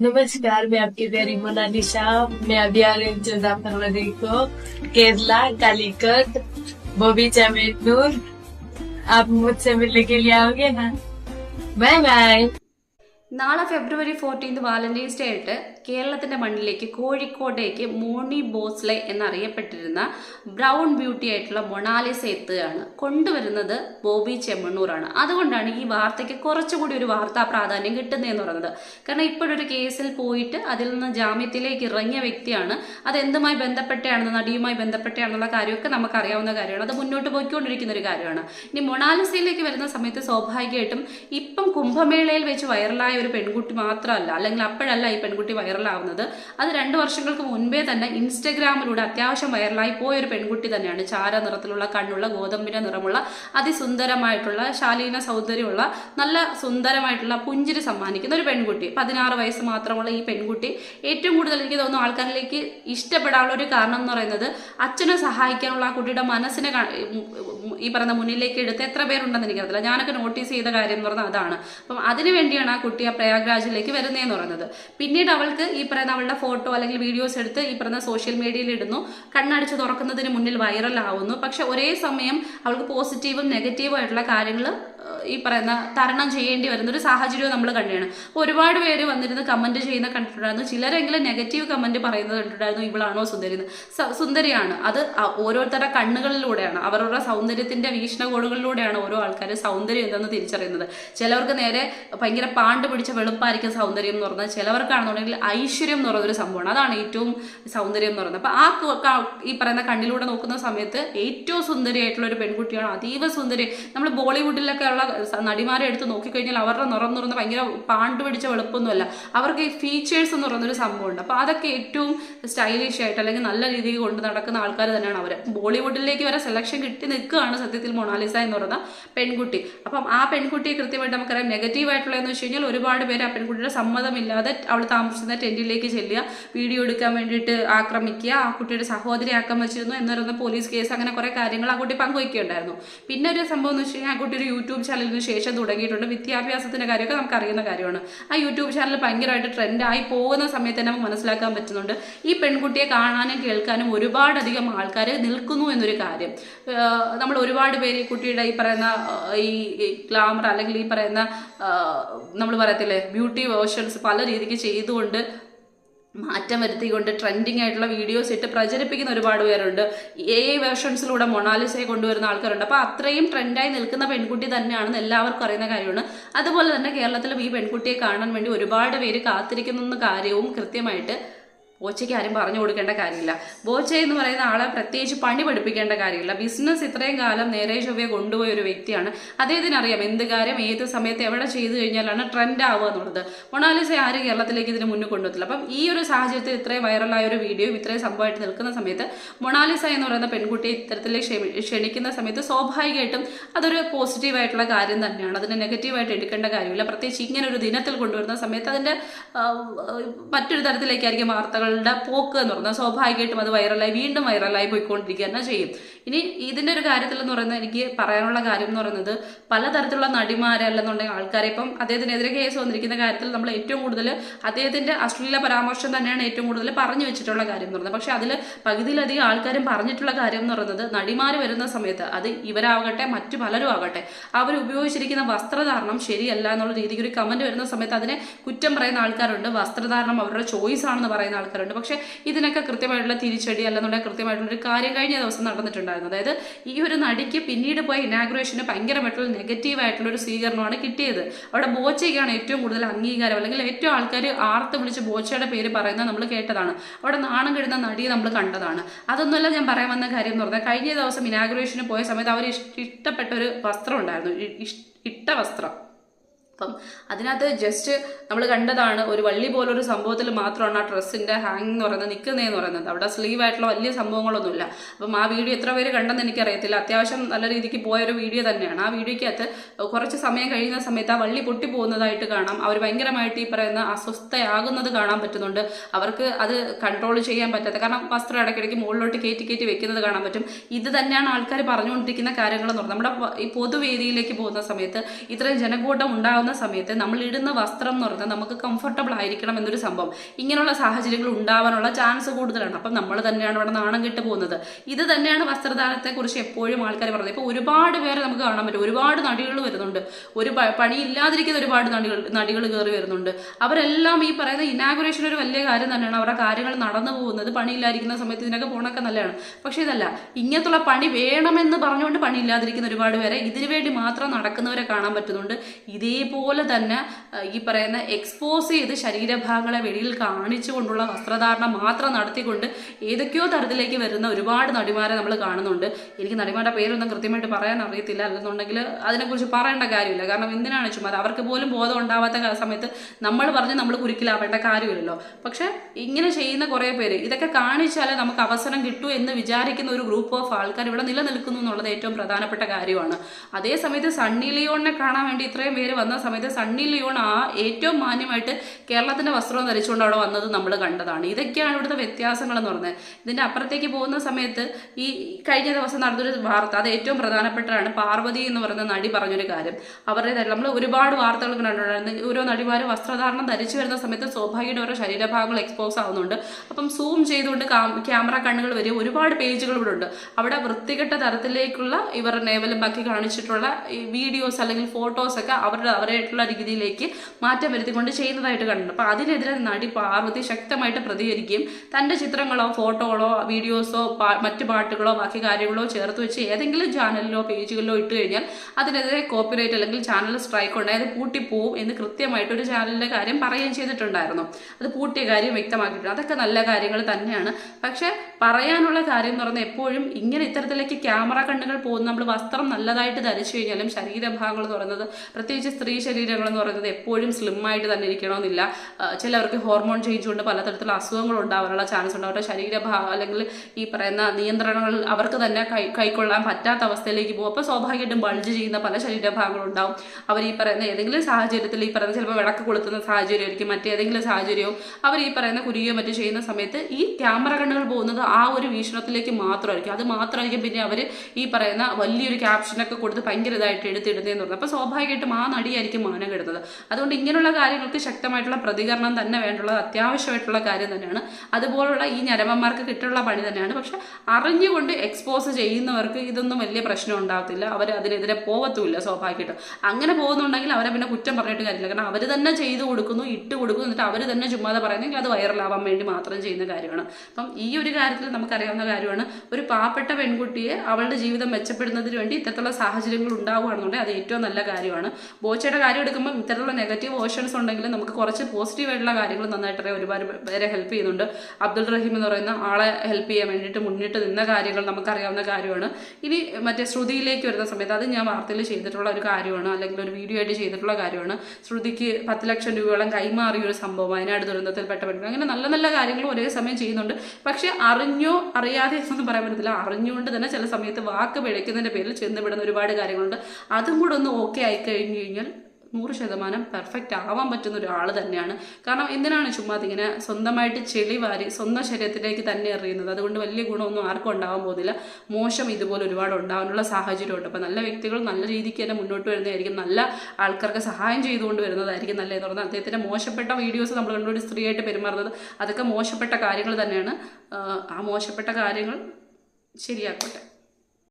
नमस्कार, मैं आपकी प्यारी निशा मैं अभी आ रही हूँ चौदह फरवरी को। केरला, कालीकट बोबी चमेटूर। आप मुझसे मिलने के लिए आओगे ना बाय बाय നാളെ ഫെബ്രുവരി ഫോർട്ടീൻത് വാലന്റൈൻസ് ഡേ ആയിട്ട് കേരളത്തിന്റെ മണ്ണിലേക്ക് കോഴിക്കോട്ടേക്ക് മോണി ബോസ്ലെ എന്നറിയപ്പെട്ടിരുന്ന ബ്രൗൺ ബ്യൂട്ടി ആയിട്ടുള്ള മൊണാലിസ എത്തുകയാണ്. കൊണ്ടുവരുന്നത് ബോബി ചെമ്മണ്ണൂറാണ് അതുകൊണ്ടാണ് ഈ വാർത്തയ്ക്ക് കുറച്ചുകൂടി ഒരു വാർത്താ പ്രാധാന്യം കിട്ടുന്നതെന്ന് പറയുന്നത്. കാരണം ഇപ്പോഴൊരു കേസിൽ പോയിട്ട് അതിൽ നിന്ന് ജാമ്യത്തിലേക്ക് ഇറങ്ങിയ വ്യക്തിയാണ്. അത് എന്തുമായി ബന്ധപ്പെട്ടാണെന്ന് നടിയുമായി ബന്ധപ്പെട്ടാണെന്നുള്ള കാര്യമൊക്കെ നമുക്കറിയാവുന്ന കാര്യമാണ്. അത് മുന്നോട്ട് പോയിക്കൊണ്ടിരിക്കുന്ന ഒരു കാര്യമാണ്. ഇനി മൊണാലിസയിലേക്ക് വരുന്ന സമയത്ത് സ്വാഭാവികമായിട്ടും ഇപ്പം കുംഭമേളയിൽ വെച്ച് വൈറലായ ഒരു പെൺകുട്ടി മാത്രമല്ല അല്ലെങ്കിൽ അപ്പോഴല്ല ഈ പെൺകുട്ടി വൈറലാവുന്നത്. അത് രണ്ട് വർഷങ്ങൾക്ക് മുൻപേ തന്നെ ഇൻസ്റ്റഗ്രാമിലൂടെ അത്യാവശ്യം വൈറലായി പോയ ഒരു പെൺകുട്ടി തന്നെയാണ്. ചാര നിറത്തിലുള്ള കണ്ണുള്ള ഗോതമ്പിന്റെ നിറമുള്ള അതിസുന്ദരമായിട്ടുള്ള ശാലീന സൗന്ദര്യമുള്ള നല്ല സുന്ദരമായിട്ടുള്ള പുഞ്ചിരി സമ്മാനിക്കുന്ന ഒരു പെൺകുട്ടി. പതിനാറ് വയസ്സ് മാത്രമുള്ള ഈ പെൺകുട്ടി. ഏറ്റവും കൂടുതൽ എനിക്ക് തോന്നുന്നു ആൾക്കാരിലേക്ക് ഇഷ്ടപ്പെടാനുള്ള ഒരു കാരണം എന്ന് പറയുന്നത് അച്ഛനെ സഹായിക്കാനുള്ള ആ കുട്ടിയുടെ മനസ്സിനെ ഈ പറയുന്ന മുന്നിലേക്ക് എടുത്ത് എത്ര പേരുണ്ടെന്ന് എനിക്കറിയില്ല ഞാനൊക്കെ നോട്ടീസ് ചെയ്ത കാര്യം എന്ന് പറഞ്ഞാൽ അതാണ്. അപ്പം അതിനു വേണ്ടിയാണ് ആ കുട്ടി ആ പ്രയാഗ്രാജിലേക്ക് വരുന്നതെന്ന് പറയുന്നത്. പിന്നീട് അവൾക്ക് ഈ പറയുന്ന അവളുടെ ഫോട്ടോ അല്ലെങ്കിൽ വീഡിയോസ് എടുത്ത് ഈ പറയുന്ന സോഷ്യൽ മീഡിയയിൽ ഇടുന്നു. കണ്ണടച്ച് തുറക്കുന്നതിന് മുന്നിൽ വൈറലാവുന്നു പക്ഷെ ഒരേ സമയം അവൾക്ക് പോസിറ്റീവും നെഗറ്റീവും ആയിട്ടുള്ള കാര്യങ്ങൾ ഈ പറയുന്ന തരണം ചെയ്യേണ്ടി വരുന്ന ഒരു സാഹചര്യവും നമ്മൾ കണ്ടാണ് അപ്പോൾ ഒരുപാട് പേര് വന്നിരുന്ന് കമന്റ് ചെയ്യുന്ന കണ്ടിട്ടുണ്ടായിരുന്നു. ചിലരെങ്കിലും നെഗറ്റീവ് കമന്റ് പറയുന്നത് കണ്ടിട്ടുണ്ടായിരുന്നു. ഇവളാണോ സുന്ദരി. സുന്ദരിയാണ്. അത് ഓരോരുത്തരുടെ കണ്ണുകളിലൂടെയാണ്. അവരുടെ സൗന്ദര്യത്തിന്റെ വീക്ഷണകോണുകളിലൂടെയാണ് ഓരോ ആൾക്കാർ സൗന്ദര്യം എന്തെന്ന് തിരിച്ചറിയുന്നത്. ചിലവർക്ക് നേരെ ഭയങ്കര പാണ്ട് പിടിച്ച വെളുപ്പായിരിക്കും സൗന്ദര്യം എന്ന് പറഞ്ഞാൽ ചിലവർക്കാണെന്നുണ്ടെങ്കിൽ ഐശ്വര്യം എന്ന് പറയുന്നൊരു സംഭവമാണ്. അതാണ് ഏറ്റവും സൗന്ദര്യം എന്ന് പറയുന്നത്. അപ്പോൾ ആ ഈ പറയുന്ന കണ്ണിലൂടെ നോക്കുന്ന സമയത്ത് ഏറ്റവും സുന്ദരിയായിട്ടുള്ള ഒരു പെൺകുട്ടിയാണ്. അതീവ സുന്ദരി. നമ്മൾ ബോളിവുഡിലൊക്കെ ഉള്ള നടിമാരെ എടുത്ത് നോക്കിക്കഴിഞ്ഞാൽ അവരുടെ നിറം പറയുന്നത് ഭയങ്കര പാണ്ട് പിടിച്ച വെളുപ്പൊന്നുമല്ല. അവർക്ക് ഈ ഫീച്ചേഴ്സ് എന്ന് പറയുന്നൊരു സംഭവമുണ്ട്. അപ്പോൾ അതൊക്കെ ഏറ്റവും സ്റ്റൈലിഷ് ആയിട്ട് അല്ലെങ്കിൽ നല്ല രീതിയിൽ കൊണ്ട് നടക്കുന്ന ആൾക്കാർ തന്നെയാണ് അവർ ബോളിവുഡിലേക്ക് വരെ സെലക്ഷൻ കിട്ടി നിൽക്കുകയാണ് സത്യത്തിൽ മൊണാലിസ എന്ന് പറയുന്ന പെൺകുട്ടി. അപ്പം ആ പെൺകുട്ടിയെ കൃത്യമായിട്ട് നമുക്കറിയാം. നെഗറ്റീവ് ആയിട്ടുള്ളതെന്ന് വെച്ച് കഴിഞ്ഞാൽ ഒരുപാട് പേര് ആ പെൺകുട്ടിയുടെ സമ്മതമില്ലാതെ അവൾ താമസിക്കുന്ന ടെന്റിലേക്ക് ചെല്ലുക വീഡിയോ എടുക്കാൻ വേണ്ടിയിട്ട് ആക്രമിക്കുക ആ കുട്ടിയുടെ സഹോദരി വെച്ചിരുന്നു എന്ന് പറയുന്ന പോലീസ് കേസ് അങ്ങനെ കുറേ കാര്യങ്ങൾ ആ കുട്ടി പങ്കുവയ്ക്കുകയുണ്ടായിരുന്നു പിന്നെ ഒരു സംഭവം എന്ന് വെച്ച് കഴിഞ്ഞാൽ ആ കുട്ടി ഒരു യൂട്യൂബ് ചാനലിന് ശേഷം തുടങ്ങിയിട്ടുണ്ട്. വിദ്യാഭ്യാസത്തിന്റെ കാര്യമൊക്കെ നമുക്ക് അറിയുന്ന കാര്യമാണ്. ആ യൂട്യൂബ് ചാനൽ ഭയങ്കരമായിട്ട് ട്രെൻഡായി പോകുന്ന സമയത്ത് തന്നെ മനസ്സിലാക്കാൻ പറ്റുന്നുണ്ട്. ഈ പെൺകുട്ടിയെ കാണാനും കേൾക്കാനും ഒരുപാടധികം ആൾക്കാർ നിൽക്കുന്നു എന്നൊരു കാര്യം. നമ്മൾ ഒരുപാട് പേര് ഈ കുട്ടിയുടെ ഈ പറയുന്ന ഈ ഗ്ലാമർ അല്ലെങ്കിൽ ഈ പറയുന്ന നമ്മൾ പറയത്തില്ലേ ബ്യൂട്ടി വേർഷൻസ് പല രീതിക്ക് ചെയ്തുകൊണ്ട് മാറ്റം വരുത്തിക്കൊണ്ട് ട്രെൻഡിങ് ആയിട്ടുള്ള വീഡിയോസ് ഇട്ട് പ്രചരിപ്പിക്കുന്ന ഒരുപാട് പേരുണ്ട്. എ വേർഷൻസിലൂടെ മൊണാലിസയെ കൊണ്ടുവരുന്ന ആൾക്കാരുണ്ട്. അപ്പോൾ അത്രയും ട്രെൻഡായി നിൽക്കുന്ന പെൺകുട്ടി തന്നെയാണെന്ന് എല്ലാവർക്കും അറിയുന്ന കാര്യമാണ്. അതുപോലെ തന്നെ കേരളത്തിലും ഈ പെൺകുട്ടിയെ കാണാൻ വേണ്ടി ഒരുപാട് പേര് കാത്തിരിക്കുന്ന കാര്യവും കൃത്യമായിട്ട് ബോച്ചയ്ക്ക് ആരും പറഞ്ഞു കൊടുക്കേണ്ട കാര്യമില്ല. ബോച്ച എന്ന് പറയുന്ന ആളെ പ്രത്യേകിച്ച് പണി പഠിപ്പിക്കേണ്ട കാര്യമില്ല. ബിസിനസ് ഇത്രയും കാലം നേരെ ചൊവ്വയെ കൊണ്ടുപോയ ഒരു വ്യക്തിയാണ്. അദ്ദേഹത്തിന് അറിയാം എന്ത് കാര്യം ഏത് സമയത്ത് എവിടെ ചെയ്തു കഴിഞ്ഞാലാണ് ട്രെൻഡ് ആവുക എന്നുള്ളത്. മൊണാലിസ ആരും കേരളത്തിലേക്ക് ഇതിന് മുന്നിൽ കൊണ്ടുവത്തില്ല അപ്പം ഈ ഒരു സാഹചര്യത്തിൽ ഇത്രയും വൈറലായ ഒരു വീഡിയോ ഇത്രയും സംഭവമായിട്ട് നിൽക്കുന്ന സമയത്ത് മൊണാലിസ എന്ന് പറയുന്ന പെൺകുട്ടിയെ ഇത്തരത്തിൽ ക്ഷണിക്കുന്ന സമയത്ത് സ്വാഭാവികമായിട്ടും അതൊരു പോസിറ്റീവായിട്ടുള്ള കാര്യം തന്നെയാണ്. അതിനെ നെഗറ്റീവായിട്ട് എടുക്കേണ്ട കാര്യമില്ല. പ്രത്യേകിച്ച് ഇങ്ങനെ ഒരു ദിനത്തിൽ കൊണ്ടുവരുന്ന സമയത്ത് അതിന്റെ മറ്റൊരു തരത്തിലേക്കായിരിക്കും വാർത്തകളുടെ പോക്ക് എന്ന് പറഞ്ഞാൽ സ്വാഭാവികമായിട്ടും അത് വൈറലായി വീണ്ടും വൈറലായി പോയിക്കൊണ്ടിരിക്കുക തന്നെ ചെയ്യും. ഇനി ഇതിന്റെ ഒരു കാര്യത്തിൽ എന്ന് പറയുന്നത് എനിക്ക് പറയാനുള്ള കാര്യം എന്ന് പറയുന്നത് പലതരത്തിലുള്ള നടിമാരെ അല്ലെന്നുണ്ടെങ്കിൽ ആൾക്കാരെ ഇപ്പം അദ്ദേഹത്തിനെതിരെ കേസ് വന്നിരിക്കുന്ന കാര്യത്തിൽ നമ്മൾ ഏറ്റവും കൂടുതൽ അദ്ദേഹത്തിന്റെ അശ്ലീല പരാമർശം തന്നെയാണ് ഏറ്റവും കൂടുതൽ പറഞ്ഞു വെച്ചിട്ടുള്ള കാര്യം എന്ന് പറയുന്നത്. പക്ഷേ അതിൽ പകുതിയിലധികം ആൾക്കാരും പറഞ്ഞിട്ടുള്ള കാര്യം എന്ന് പറയുന്നത് നടിമാർ വരുന്ന സമയത്ത് അത് ഇവരാകട്ടെ മറ്റു പലരും ആകട്ടെ അവർ ഉപയോഗിച്ചിരിക്കുന്ന വസ്ത്രധാരണം ശരിയല്ല എന്നുള്ള രീതിക്ക് ഒരു കമന്റ് വരുന്ന സമയത്ത് അതിനെ കുറ്റം പറയുന്ന ആൾക്കാരുണ്ട്. വസ്ത്രധാരണം അവരുടെ ചോയ്സ് ആണെന്ന് പറയുന്ന ആൾക്കാരുണ്ട് പക്ഷേ ഇതിനൊക്കെ കൃത്യമായിട്ടുള്ള തിരിച്ചടി അല്ലെന്നുണ്ടെങ്കിൽ കൃത്യമായിട്ടുള്ള ഒരു കാര്യം കഴിഞ്ഞ ദിവസം നടന്നിട്ടുണ്ടായിരുന്നു. അതായത് ഈ ഒരു നടിക്ക് പിന്നീട് പോയ ഇനാഗ്രേഷന് ഭയങ്കരമായിട്ടുള്ള നെഗറ്റീവായിട്ടുള്ള ഒരു സ്വീകരണമാണ് കിട്ടിയത്. അവിടെ ബോച്ചയ്ക്കാണ് ഏറ്റവും കൂടുതൽ അംഗീകാരം അല്ലെങ്കിൽ ഏറ്റവും ആൾക്കാർ ആർത്ത് വിളിച്ച് ബോച്ചയുടെ പേര് പറയുന്നത് നമ്മൾ കേട്ടതാണ്. അവിടെ നാണം കെടുന്ന നടിയെ നമ്മൾ കണ്ടതാണ്. അതൊന്നുമല്ല ഞാൻ പറയാൻ വന്ന കാര്യം എന്ന് പറഞ്ഞാൽ കഴിഞ്ഞ ദിവസം ഇനാഗ്രേഷന് പോയ സമയത്ത് അവർ ഇഷ്ടപ്പെട്ട ഒരു വസ്ത്രം ഉണ്ടായിരുന്നു. ഇഷ്ട വസ്ത്രം. അപ്പം അതിനകത്ത് ജസ്റ്റ് നമ്മൾ കണ്ടതാണ് ഒരു വള്ളി പോലൊരു സംഭവത്തിൽ മാത്രമാണ് ആ ഡ്രസ്സിന്റെ ഹാങ് എന്ന് പറയുന്നത് നിൽക്കുന്നതെന്ന് പറയുന്നത്. അവിടെ സ്ലീവ് ആയിട്ടുള്ള വലിയ സംഭവങ്ങളൊന്നുമില്ല. അപ്പം ആ വീഡിയോ എത്ര പേര് കണ്ടെന്ന് എനിക്കറിയത്തില്ല. അത്യാവശ്യം നല്ല രീതിക്ക് പോയ ഒരു വീഡിയോ തന്നെയാണ്. ആ വീഡിയോയ്ക്കകത്ത് കുറച്ച് സമയം കഴിയുന്ന സമയത്ത് ആ വള്ളി പൊട്ടി പോകുന്നതായിട്ട് കാണാം. അവർ ഭയങ്കരമായിട്ട് ഈ പറയുന്ന അസ്വസ്ഥയാകുന്നത് കാണാൻ പറ്റുന്നുണ്ട്. അവർക്ക് അത് കൺട്രോൾ ചെയ്യാൻ പറ്റാത്ത കാരണം വസ്ത്രം ഇടയ്ക്കിടയ്ക്ക് മുകളിലോട്ട് കയറ്റി കയറ്റി വെക്കുന്നത് കാണാൻ പറ്റും. ഇത് തന്നെയാണ് ആൾക്കാർ പറഞ്ഞുകൊണ്ടിരിക്കുന്ന കാര്യങ്ങളെന്ന് പറഞ്ഞാൽ നമ്മുടെ ഈ പൊതുവേദിയിലേക്ക് പോകുന്ന സമയത്ത് ഇത്രയും ജനക്കൂട്ടം ഉണ്ടാകുന്ന ഉണ്ടാകുന്ന സമയത്ത് നമ്മൾ ഇടുന്ന വസ്ത്രം എന്ന് പറഞ്ഞാൽ നമുക്ക് കംഫർട്ടബിൾ ആയിരിക്കണം എന്നൊരു സംഭവം. ഇങ്ങനെയുള്ള സാഹചര്യങ്ങൾ ഉണ്ടാവാനുള്ള ചാൻസ് കൂടുതലാണ്. അപ്പം നമ്മൾ തന്നെയാണ് ഇവിടെ നാണം കെട്ട് പോകുന്നത്. ഇത് തന്നെയാണ് വസ്ത്രധാരണത്തെക്കുറിച്ച് എപ്പോഴും ആൾക്കാർ പറയുന്നത്. ഇപ്പോൾ ഒരുപാട് പേരെ നമുക്ക് കാണാൻ പറ്റും. ഒരുപാട് നടികൾ വരുന്നുണ്ട്. ഒരു പണി പണിയില്ലാതിരിക്കുന്ന ഒരുപാട് നടികൾ നടികൾ കയറി വരുന്നുണ്ട്. അവരെല്ലാം ഈ പറയുന്ന ഇനാഗുറേഷൻ ഒരു വലിയ കാര്യം തന്നെയാണ്. അവരുടെ കാര്യങ്ങൾ നടന്നു പോകുന്നത്. പണിയില്ലാതിരിക്കുന്ന സമയത്ത് ഇതിനൊക്കെ പോകണമൊക്കെ നല്ലതാണ്. പക്ഷേ ഇതല്ല. ഇങ്ങനത്തുള്ള പണി വേണമെന്ന് പറഞ്ഞുകൊണ്ട് പണിയില്ലാതിരിക്കുന്ന ഒരുപാട് പേരെ ഇതിനു വേണ്ടി മാത്രം നടക്കുന്നവരെ കാണാൻ പറ്റുന്നുണ്ട്. ഇതേപോലെ തന്നെ ഈ പറയുന്ന എക്സ്പോസ് ചെയ്ത് ശരീരഭാഗങ്ങളെ വെളിയിൽ കാണിച്ചുകൊണ്ടുള്ള വസ്ത്രധാരണം മാത്രം നടത്തിക്കൊണ്ട് ഏതൊക്കെയോ തരത്തിലേക്ക് വരുന്ന ഒരുപാട് നടിമാരെ നമ്മൾ കാണുന്നുണ്ട്. എനിക്ക് നടിമാരുടെ പേരൊന്നും കൃത്യമായിട്ട് പറയാൻ അറിയത്തില്ല. അല്ലെന്നുണ്ടെങ്കിൽ അതിനെക്കുറിച്ച് പറയേണ്ട കാര്യമില്ല. കാരണം എന്തിനാണ് ചുമ്മാ അവർക്ക് പോലും ബോധം ഉണ്ടാവാത്ത സമയത്ത് നമ്മൾ പറഞ്ഞ് നമ്മൾ കുരുക്കിലാവേണ്ട കാര്യമില്ലല്ലോ. പക്ഷെ ഇങ്ങനെ ചെയ്യുന്ന കുറേ പേര് ഇതൊക്കെ കാണിച്ചാലേ നമുക്ക് അവസരം കിട്ടൂ എന്ന് വിചാരിക്കുന്ന ഒരു ഗ്രൂപ്പ് ഓഫ് ആൾക്കാർ ഇവിടെ നിലനിൽക്കുന്നു എന്നുള്ളത് ഏറ്റവും പ്രധാനപ്പെട്ട കാര്യമാണ്. അതേസമയത്ത് സണ്ണി ലിയോണിനെ കാണാൻ വേണ്ടി ഇത്രയും പേര് വന്ന സമയത്ത് സണ്ണി ലിയോൺ ആ ഏറ്റവും മാന്യമായിട്ട് കേരളത്തിന്റെ വസ്ത്രം ധരിച്ചുകൊണ്ട് അവിടെ വന്നത് നമ്മൾ കണ്ടതാണ്. ഇതൊക്കെയാണ് ഇവിടുത്തെ വ്യത്യാസങ്ങൾ എന്ന് പറഞ്ഞത് ഇതിന്റെ അപ്പുറത്തേക്ക് പോകുന്ന സമയത്ത് ഈ കഴിഞ്ഞ ദിവസം നടന്നൊരു വാർത്ത അത് ഏറ്റവും പ്രധാനപ്പെട്ടതാണ്. പാർവതി എന്ന് പറയുന്ന നടി പറഞ്ഞൊരു കാര്യം. അവരുടെ നമ്മൾ ഒരുപാട് വാർത്തകൾ കണ്ടിട്ടുണ്ടായിരുന്നു. ഓരോ നടിമാർ വസ്ത്രധാരണം ധരിച്ചു വരുന്ന സമയത്ത് സ്വാഭാവികമായിട്ട് ഓരോ ശരീരഭാഗങ്ങൾ എക്സ്പോസ് ആവുന്നുണ്ട്. അപ്പം സൂം ചെയ്തുകൊണ്ട് ക്യാമറ കണ്ണുകൾ വരെ ഒരുപാട് പേജുകൾ ഇവിടെ ഉണ്ട്. അവിടെ വൃത്തികെട്ട തരത്തിലേക്കുള്ള ഇവർ നേവലും ബാക്കി കാണിച്ചിട്ടുള്ള വീഡിയോസ് അല്ലെങ്കിൽ ഫോട്ടോസ് ഒക്കെ അവരുടെ അവരായിട്ടുള്ള രീതിയിലേക്ക് മാറ്റം വരുത്തിക്കൊണ്ട് ചെയ്യുന്നതായിട്ട് കണ്ടിട്ടുണ്ട്. അപ്പോൾ അതിനെതിരെ നടി പാർവതി ശക്തമായിട്ട് പ്രതികരിക്കുകയും തന്റെ ചിത്രങ്ങളോ ഫോട്ടോകളോ വീഡിയോസോ മറ്റു പാട്ടുകളോ ബാക്കി കാര്യങ്ങളോ ചേർത്ത് വെച്ച് ഏതെങ്കിലും ചാനലിലോ പേജുകളിലോ ഇട്ട് കഴിഞ്ഞാൽ അതിനെതിരെ കോപ്പിറൈറ്റ് അല്ലെങ്കിൽ ചാനൽ സ്ട്രൈക്ക് ഉണ്ടായത് പൂട്ടിപ്പോവും എന്ന് കൃത്യമായിട്ട് ഒരു ചാനലിന്റെ കാര്യം പറയുകയും ചെയ്തിട്ടുണ്ടായിരുന്നു. അത് പൂട്ടിയ കാര്യം വ്യക്തമാക്കിയിട്ടുണ്ട്. അതൊക്കെ നല്ല കാര്യങ്ങൾ തന്നെയാണ്. പക്ഷേ പറയാനുള്ള കാര്യം എന്ന് പറഞ്ഞാൽ എപ്പോഴും ഇങ്ങനെ ഇത്തരത്തിലേക്ക് ക്യാമറ കണ്ണുകൾ പോകുന്ന നമ്മൾ വസ്ത്രം നല്ലതായിട്ട് ധരിച്ചു കഴിഞ്ഞാലും ശരീരഭാഗങ്ങൾ പറയുന്നത് പ്രത്യേകിച്ച് സ്ത്രീ ശരീരങ്ങൾ എന്ന് പറയുന്നത് എപ്പോഴും സ്ലിം ആയിട്ട് തന്നെ ഇരിക്കണമെന്നില്ല. ചിലവർക്ക് ഹോർമോൺ ചേഞ്ച് കൊണ്ട് പലതരത്തിലുള്ള അസുഖങ്ങൾ ഉണ്ടാവാനുള്ള ചാൻസ് ഉണ്ട്. അവരുടെ ശരീരഭാഗം അല്ലെങ്കിൽ ഈ പറയുന്ന നിയന്ത്രണങ്ങൾ അവർക്ക് തന്നെ കൈ കൈക്കൊള്ളാൻ പറ്റാത്ത അവസ്ഥയിലേക്ക് പോകും. അപ്പോൾ സ്വാഭാവികമായിട്ടും ബൾജ് ചെയ്യുന്ന പല ശരീരഭാഗങ്ങളും ഉണ്ടാവും. അവർ ഈ പറയുന്ന ഏതെങ്കിലും സാഹചര്യത്തിൽ ഈ പറയുന്ന ചിലപ്പോൾ വിളക്ക് കൊളുത്തുന്ന സാഹചര്യമായിരിക്കും മറ്റേതെങ്കിലും സാഹചര്യവും അവർ ഈ പറയുന്ന കുരുകയോ മറ്റു ചെയ്യുന്ന സമയത്ത് ഈ ക്യാമറ കണ്ണുകൾ പോകുന്നത് ആ ഒരു വീക്ഷണത്തിലേക്ക് മാത്രമായിരിക്കും. അത് മാത്രമായിരിക്കും പിന്നെ അവർ ഈ പറയുന്ന വലിയൊരു ക്യാപ്ഷനൊക്കെ കൊടുത്ത് ഭയങ്കര ഇതായിട്ട് എടുത്തിടുന്നതെന്ന് പറഞ്ഞു അപ്പോൾ സ്വാഭാവികമായിട്ടും ആ നടിയായിരിക്കും മാനം കിടുന്നത് അതുകൊണ്ട് ഇങ്ങനെയുള്ള കാര്യങ്ങൾക്ക് ശക്തമായിട്ടുള്ള പ്രതികരണം തന്നെ വേണ്ടുള്ളത് അത്യാവശ്യമായിട്ടുള്ള കാര്യം തന്നെയാണ്. അതുപോലുള്ള ഈ ഞരമ്പന്മാർക്ക് കിട്ടുള്ള പണി തന്നെയാണ്. പക്ഷെ അറിഞ്ഞുകൊണ്ട് എക്സ്പോസ് ചെയ്യുന്നവർക്ക് ഇതൊന്നും വലിയ പ്രശ്നം ഉണ്ടാകത്തില്ല അവർ അതിനെതിരെ പോകത്തുമില്ല സ്വാഭാവികമായിട്ടും. അങ്ങനെ പോകുന്നുണ്ടെങ്കിൽ അവരെ പിന്നെ കുറ്റം പറഞ്ഞിട്ട് കാര്യമില്ല. കാരണം അവർ തന്നെ ചെയ്തു കൊടുക്കുന്നു ഇട്ട് കൊടുക്കുന്നു എന്നിട്ട് അവർ തന്നെ ചുമ്മാതെ പറയുന്നെങ്കിൽ അത് വൈറലാവാൻ വേണ്ടി മാത്രം ചെയ്യുന്ന കാര്യമാണ്. അപ്പം ഈ ഒരു കാര്യത്തിൽ നമുക്കറിയാവുന്ന കാര്യമാണ് ഒരു പാവപ്പെട്ട പെൺകുട്ടിയെ അവളുടെ ജീവിതം മെച്ചപ്പെടുന്നതിന് വേണ്ടി ഇത്തരത്തിലുള്ള സാഹചര്യങ്ങൾ ഉണ്ടാവുകയാണെന്നുണ്ടെങ്കിൽ അത് ഏറ്റവും നല്ല കാര്യമാണ്. ബോച്ചയുടെ കാര്യം എടുക്കുമ്പോൾ ഇത്തരത്തിലുള്ള നെഗറ്റീവ് ഓപ്ഷൻസ് ഉണ്ടെങ്കിൽ നമുക്ക് കുറച്ച് പോസിറ്റീവ് ആയിട്ടുള്ള കാര്യങ്ങൾ നന്നായിട്ട് ഒരുപാട് പേരെ ഹെൽപ്പ് ചെയ്യുന്നുണ്ട്. അബ്ദുൾ റഹീം എന്ന് പറയുന്ന ആളെ ഹെൽപ്പ് ചെയ്യാൻ വേണ്ടിയിട്ട് മുന്നിട്ട് നിന്ന കാര്യങ്ങൾ നമുക്കറിയാവുന്ന കാര്യമാണ്. ഇനി മറ്റേ ശ്രുതിയിലേക്ക് വരുന്ന സമയത്ത് അത് ഞാൻ വാർത്തയിൽ ചെയ്തിട്ടുള്ള ഒരു കാര്യമാണ് അല്ലെങ്കിൽ ഒരു വീഡിയോ ആയിട്ട് ചെയ്തിട്ടുള്ള കാര്യമാണ്. ശ്രുതിക്ക് പത്ത് ലക്ഷം രൂപയോളം കൈമാറിയ ഒരു സംഭവം വയനാട് ദുരന്തത്തിൽ പെട്ടപ്പെട്ടു അങ്ങനെ നല്ല നല്ല കാര്യങ്ങൾ ഒരേ സമയം ചെയ്യുന്നുണ്ട്. പക്ഷേ അറിഞ്ഞോ അറിയാതെ എന്നൊന്നും പറയാൻ പറ്റത്തില്ല. അറിഞ്ഞുകൊണ്ട് തന്നെ ചില സമയത്ത് വാക്ക് പിഴയ്ക്കുന്നതിന്റെ പേരിൽ ചെന്ന് വിടുന്ന ഒരുപാട് കാര്യങ്ങളുണ്ട്. അതും കൂടെ ഒന്ന് ഓക്കെ ആയി കഴിഞ്ഞു കഴിഞ്ഞാൽ നൂറ് ശതമാനം പെർഫെക്റ്റ് ആവാൻ പറ്റുന്ന ഒരാൾ തന്നെയാണ്. കാരണം എന്തിനാണ് ചുമ്മാ ഇങ്ങനെ സ്വന്തമായിട്ട് ചെളി വാരി സ്വന്തം ശരീരത്തിലേക്ക് തന്നെ എറിയുന്നത്? അതുകൊണ്ട് വലിയ ഗുണമൊന്നും ആർക്കും ഉണ്ടാവാൻ പോകുന്നില്ല. മോശം ഇതുപോലെ ഒരുപാട് ഉണ്ടാവാനുള്ള സാഹചര്യമുണ്ട്. അപ്പോൾ നല്ല വ്യക്തികൾ നല്ല രീതിക്ക് തന്നെ മുന്നോട്ട് വരുന്നതായിരിക്കും. നല്ല ആൾക്കാർക്ക് സഹായം ചെയ്തുകൊണ്ട് വരുന്നതായിരിക്കും എന്ന് പറഞ്ഞാൽ അദ്ദേഹത്തിന്റെ മോശപ്പെട്ട വീഡിയോസ് നമ്മൾ കണ്ടു. ഒരു സ്ത്രീയായിട്ട് പെരുമാറുന്നത് അതൊക്കെ മോശപ്പെട്ട കാര്യങ്ങൾ തന്നെയാണ്. ആ മോശപ്പെട്ട കാര്യങ്ങൾ ശരിയാക്കട്ടെ.